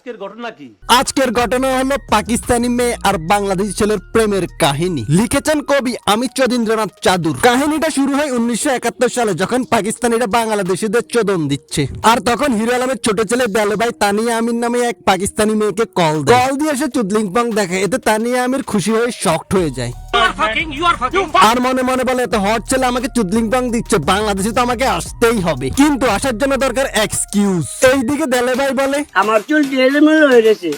আজকের ঘটনা কি? আজকের ঘটনা হলো পাকিস্তানি মেয়ে আর বাংলাদেশি ছেলের প্রেমের কাহিনী। লিখেছেন কবি অমিত চন্দ্রনাথ চাদুর। কাহিনীটা শুরু হয় উনিশশো একাত্তর সালে যখন পাকিস্তানিরা বাংলাদেশিদের চোদন দিচ্ছে। আর তখন হিরো আলমের ছোট ছেলে বেলভাই তানিয়া আমির নামে এক পাকিস্তানি মেয়েকে কল দেয়। কল দিয়ে সে চুদলিং পং দেখে। এতে তানিয়া আমির খুশি হয়ে শক্ট হয়ে যায়। আর মনে মনে বলে এত হট ছেলে আমাকে চুদলিং পং দিচ্ছে। বাংলাদেশে তো আমাকে আসতেই হবে। কিন্তু আসার জন্য দরকার এক্সকিউজ এইদিকে দেলে ভাই বলে আমার চুল এলোমেলো হয়ে গেছে।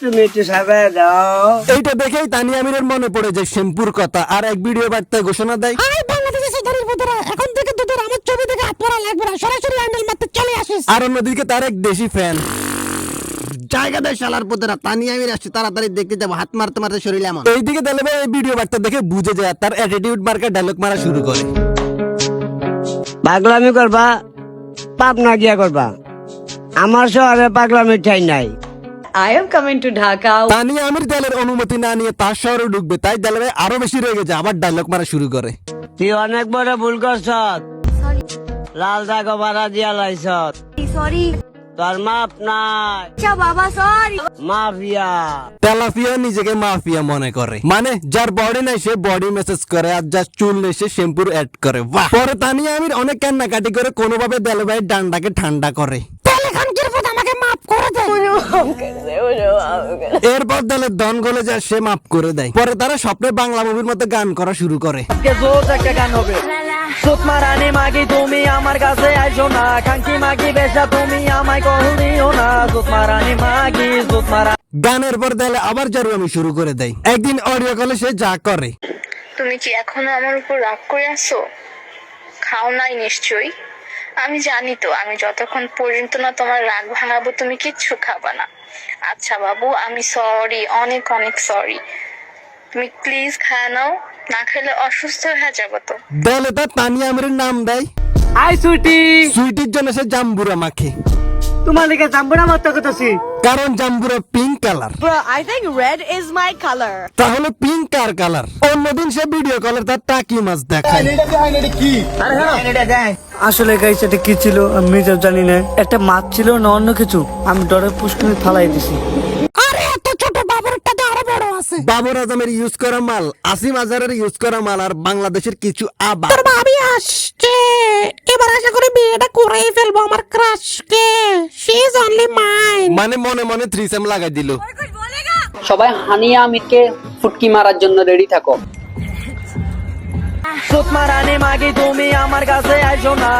তুমি একটু সাবাই দাও। এইটা দেখেই তানিয়া আমিরের মনে পড়ে যায় শ্যাম্পুর কথা। আর এক ভিডিও বার্তায় ঘোষণা দেয় হাই বাংলাদেশের সেখানের বন্ধুরা এখন থেকে তোদের আমার ছবি দেখে হাত পরা লাগবে না। সরাসরি হ্যান্ডেল মারতে চলে আসিস। আর অন্যদিকে তার এক দেশি ফ্যান জায়গা দেয় শালার পুতরা তানিয়া আমির আসছে তাড়াতাড়ি দেখতে যাব হাত মারতে মারতে শরীর এমন। এইদিকে ভাই এই ভিডিও বার্তা দেখে বুঝে যায় তার অ্যাটিটিউড মার্কা ডায়লগ মারা শুরু করে। পাগলামি করবা পাপ না গিয়া করবা। আমার শহরে পাগলামি ঠাই নাই। I am coming to Dhaka. Tania আমির দলের অনুমতি না নিয়ে তার শহরে ঢুকবে তাই দেলে আরও বেশি রেগে যায় আবার ডায়লগ মারা শুরু করে। তুই অনেক বড় ভুল করছ লাল দাগ ভাড়া দিয়া লাইছ সরি তোর মাপ নাই। আচ্ছা বাবা সরি মাফিয়া। তেলাফিয়া নিজেকে মাফিয়া মনে করে। মানে যার বডি নাই সে বডি মেসেজ করে আর যার চুল নেই সে শ্যাম্পুর অ্যাড করে। বাহ! পরে তানিয়া আমির অনেক কান্নাকাটি করে কোনোভাবে দেলভাইয়ের ডান্ডাকে ঠান্ডা করে। আমাকে মাফ করে দে এরপর দলে দন গলে যায় সে মাফ করে দেয়। পরে তারা স্বপ্নে বাংলা মুভির মতো গান করা শুরু করে। একটা গান হবে। সুতমা মাগি তুমি আমার কাছে আইসো না। খাঙ্কি মাগি বেশা তুমি আমায় কল দিও না। সুতমা মাগি সুতমা গানের পর দেলে আবার জারু আমি শুরু করে দেয়। একদিন অডিও কলে সে যা করে। তুমি কি এখনও আমার উপর রাগ করে আছো? খাও নাই নিশ্চয়ই। আমি জানি তো আমি যতক্ষণ পর্যন্ত না তোমার রাগ ভাঙাবো তুমি কিচ্ছু খাবা না। আচ্ছা বাবু আমি সরি অনেক অনেক সরি তুমি প্লিজ খায় নাও না খেলে অসুস্থ হয়ে যাব তো। বলে তো পানি আমার নাম দেয়। আই সুইটি। সুইটির জন্য সে জাম্বুরা মাখে তোমার লেগে জাম্বুরা মত করতেছি কারণ জাম্বুরা pink colour I think red is my color. তাহলে পিঙ্ক কার কালার অন্যদিন সে ভিডিও কলে তার টাকি মাছ দেখায়। আসলে গাইস এটা কি ছিল? আমি নিজেও জানি না। একটা মাছ ছিল না অন্য কিছু। আমি ডরে পুষ্কুনি ফালাই দিছি। আরে এত ছোট বাবুরটা তো আরও বড় আছে। বাবর আজমের ইউজ করা মাল আসিম আজারের ইউজ করা মাল আর বাংলাদেশের কিছু আবার তোর ভাবি আসছে। এবার আশা করি বিয়েটা করেই ফেলব আমার ক্রাশকে শি ইজ অনলি মাইন মানে মনে মনে থ্রিসেম লাগাই দিল। সবাই হানিয়া আমিরকে ফুটকি মারার জন্য রেডি থাকো। সুতমা রানী মাগি তুমি আমার কাছে আইসো না